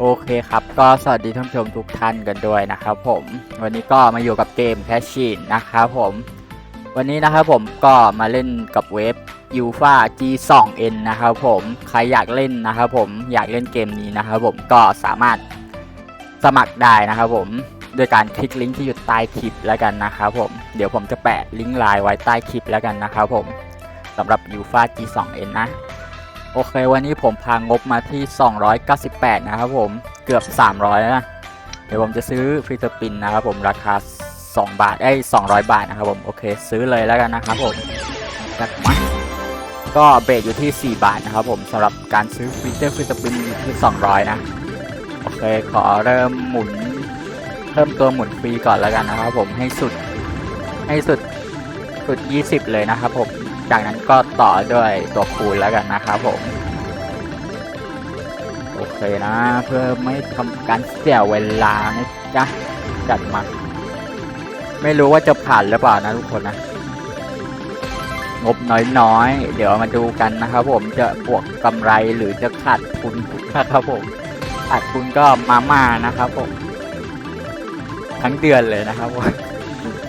โอเคครับ ก็สวัสดีท่านผู้ชมทุกท่านกันด้วยนะครับผม วันนี้ก็มาอยู่กับเกมแคชชีนนะครับผม วันนี้นะครับผมก็มาเล่นกับเว็บ u f a G2N นะครับผมใครอยากเล่นนะครับผมอยากเล่นเกมนี้นะครับผมก็สามารถสมัครได้นะครับผมโดยการคลิกลิงก์ที่อยู่ใต้คลิปแล้วกันนะครับผมเดี๋ยวผมจะแปะลิงก์ไลน์ไว้ใต้คลิปแล้วกันนะครับผมสำหรับ u f a G2N นะ โอเค วันนี้ผมพางบมาที่ 298 นะครับผม เกือบ 300 แล้วนะ เดี๋ยวผมจะซื้อฟรีสปินนะครับผม ราคา 2 บาท เอ้ย 200 บาทนะครับผม โอเค ซื้อเลยแล้วกันนะครับผมจัดมาก็เบสอยู่ที่ 4 บาทนะครับผมสำหรับการซื้อฟีเจอร์ฟรีสปินอยู่ที่ 200 นะ โอเค ขอเริ่มหมุน เพิ่มตัวหมุนฟรีก่อนแล้วกันนะครับผม ให้สุด ให้สุด สุด 20 เลยนะครับผม จากนั้นก็ต่อด้วยตัวคูณแล้วกันนะครับผม โอเคนะ เพื่อไม่ทำการเสียเวลานะจ๊ะจัดมาไม่รู้ว่าจะผ่านหรือเปล่านะทุกคนนะ งบน้อยๆ เดี๋ยวมาดูกันนะครับผมจะบวกกำไรหรือจะขาดทุนนะครับผมขาดทุนก็มาม่านะครับผมทั้งเดือนเลยนะครับผม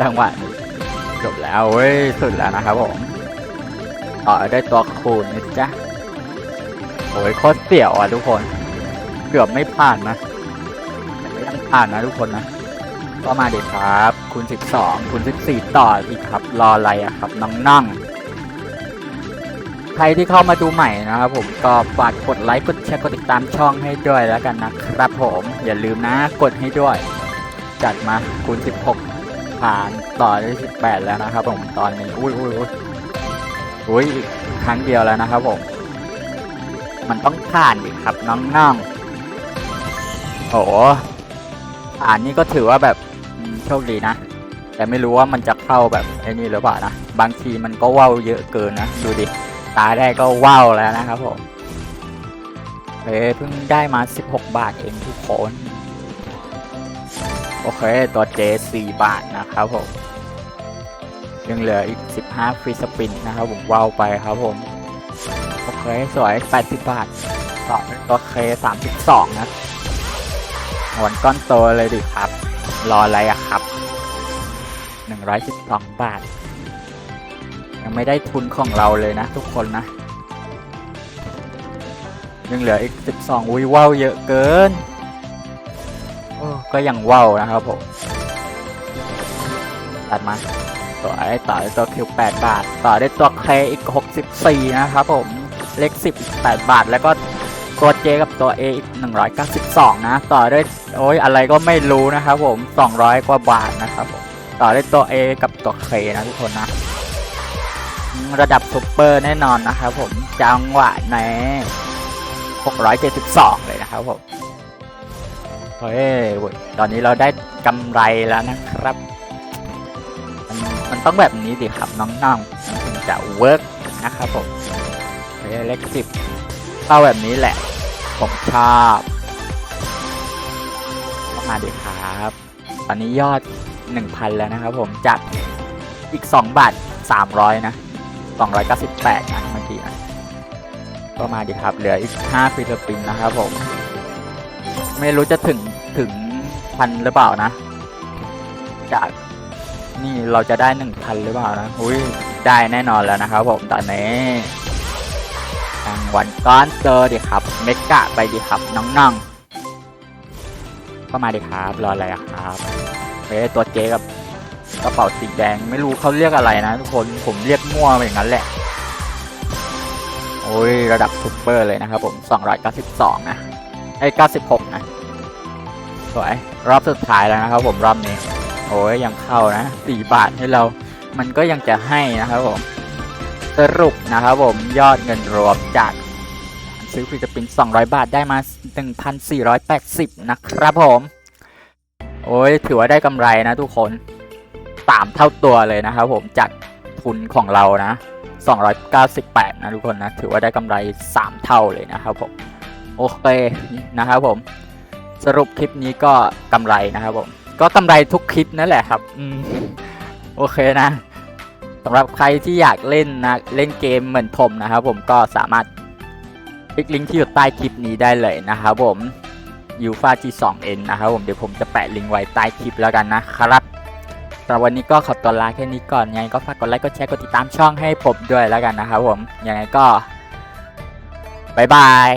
จังหวะจบแล้วเว้ยสุดแล้วนะครับผม ต่อด้วยตัวคูณนะจ๊ะโอ้ยโคตรเสี่ยวอะทุกคน เกือบไม่ผ่านนะแต่ก็ยังผ่านนะทุกคนนะ ก็มาเด็ดครับคูณ12คูณ14 ต่ออีกครับ รออะไรอะครับน้องนั่งใครที่เข้ามาดูใหม่นะครับผมก็ฝากกดไลค์กดแชร์กดติดตามช่องให้ด้วยแล้วกันนะครับผมอย่าลืมนะกดให้ด้วย จัดมาคูณ16ผ่านต่อได้18 แล้วนะครับผมตอนนี้อุ้ยอุ้ยอุ้ย อุ้ยอีกครั้งเดียวแล้วนะครับผม มันต้องผ่านดิครับน้องๆโอ้โหผ่านนี่ก็ถือว่าแบบโชคดีนะ แต่ไม่รู้ว่ามันจะเข้าแบบไอ้นี่หรือเปล่านะ บางทีมันก็ว่าวเยอะเกินนะ ดูดิ ตาแรกก็ว่าวแล้วนะครับผมเฮ้ยเพิ่งได้มา 16 บาทเองทุกคน โอเค ตัวเจ4บาทนะครับผม ยังเหลืออีก 15 ฟรีสปินนะครับผมว้าวไปครับผมโอเคสวย 80 บาทต่อด้วยตัวเค 32 นะหวนก้อนโตเลยดิครับ รออะไรอะครับ 112 บาท ยังไม่ได้ทุนของเราเลยนะทุกคนนะ ยังเหลืออีก 12 วิว้าวเยอะเกินก็ยังว้าวนะครับผมตัดมา ตัวไอ้ต่อด้ตัวคิว8บาท ต่อได้ตัวเคอีก 64 นะครับผมเลข10อีก8บาท แล้วก็ตัวเจกับตัว A อีก 192 นะ ต่อได้โอ้ยอะไรก็ไม่รู้นะครับผม 200 กว่าบาทนะครับผมต่อได้ตัว A กับตัว K นะทุกคนนะระดับซุปเปอร์แน่นอนนะครับผมจังหวะใน 672 เลยนะครับผมเฮ้ยตอนนี้เราได้กำไรแล้วนะครับ มันต้องแบบนี้ดิครับน้องๆมันถึงจะเวิร์กนะครับผมเฮ้ยเลขสิบเข้าแบบนี้แหละ ผมชอบมาดิครับ ตอนนี้ยอด 1,000 แล้วนะครับผมจากอีก 2 บาท 300 นะ 298นะเมื่อกี้นะก็มาดิครับ เหลืออีก 5 ฟิลิปปินส์นะครับผม ไม่รู้จะถึงถึงพันหรือเปล่านะ จาก นี่เราจะได้หนึ่งพันหรือเปล่านะอุ้ยได้แน่นอนแล้วนะครับผมตอนนี้รางวัลก้อนเจอดิครับ เมกะไปดิครับน้องๆก็มาดิครับรออะไรครับเฮ้ยตัวเจกับกระเป๋าสีแดงไม่รู้เขาเรียกอะไรนะทุกคนผมเรียกมั่วไปอย่างนั้นแหละโอ้ยระดับซุปเปอร์เลยนะครับผม 292 นะไอ้96 นะ สวย รอบสุดท้ายแล้วนะครับผม รอบนี้ โอ้ยยังเข้านะสี่บาทให้เรา มันก็ยังจะให้นะครับผม สรุปนะครับผมยอดเงินรวมจากซื้อฟรีสปิน200 บาทได้มา 1,480 นะครับผม โอ้ยถือว่าได้กำไรนะทุกคน3เท่าตัวเลยนะครับผมจากทุนของเรานะ 298 นะทุกคนนะ ถือว่าได้กำไร 3 เท่าเลยนะครับผม โอเคนะครับผม สรุปคลิปนี้ก็กำไรนะครับผม ก็กำไรทุกคลิปนั่นแหละครับอืมโอเคนะสำหรับใครที่อยากเล่นนะเล่นเกมเหมือนผมนะครับผมก็สามารถคลิกลิงก์ที่อยู่ใต้คลิปนี้ได้เลยนะครับผม u f a G2N นะครับผมเดี๋ยวผมจะแปะลิงก์ไว้ใต้คลิปแล้วกันนะครับสำหรับวันนี้ก็ขอตัวลาแค่นี้ก่อนยังไงก็ฝากกดไลค์กดแชร์กดติดตามช่องให้ผมด้วยแล้วกันนะครับผมยังไงก็บายบาย